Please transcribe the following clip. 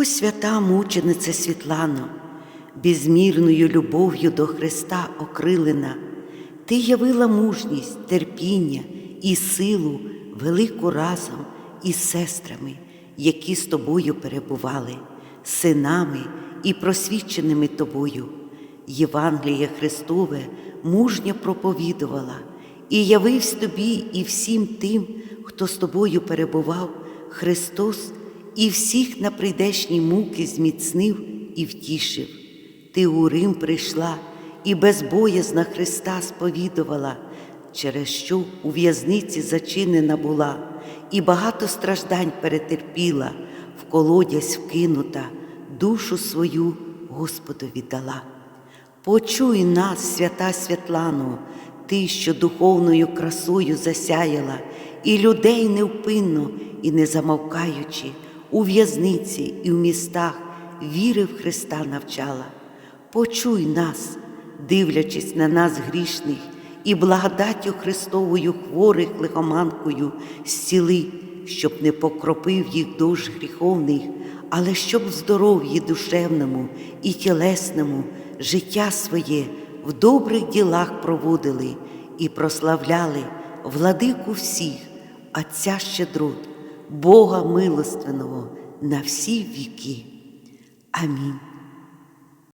О свята мучениця Світлано, безмірною любов'ю до Христа окрилена, ти явила мужність, терпіння і силу велику разом із сестрами, які з тобою перебували, синами і просвіченими тобою. Євангеліє Христове мужньо проповідувала, і явився тобі і всім тим, хто з тобою перебував, Христос і всіх на прийдешні муки зміцнив і втішив. Ти у Рим прийшла і безбоязна Христа сповідувала, через що у в'язниці зачинена була, і багато страждань перетерпіла, в колодязь вкинута, душу свою Господу віддала. Почуй нас, свята Святлано, ти, що духовною красою засяяла, і людей невпинно і не замовкаючи, у в'язниці і в містах віри в Христа навчала. Почуй нас, дивлячись на нас грішних, і благодаттю Христовою хворих лихоманкою зціли, щоб не покропив їх дощ гріховних, але щоб в здоров'ї душевному і тілесному життя своє в добрих ділах проводили і прославляли владику всіх, Отця щедрот, Бога милостивного на всі віки. Амінь.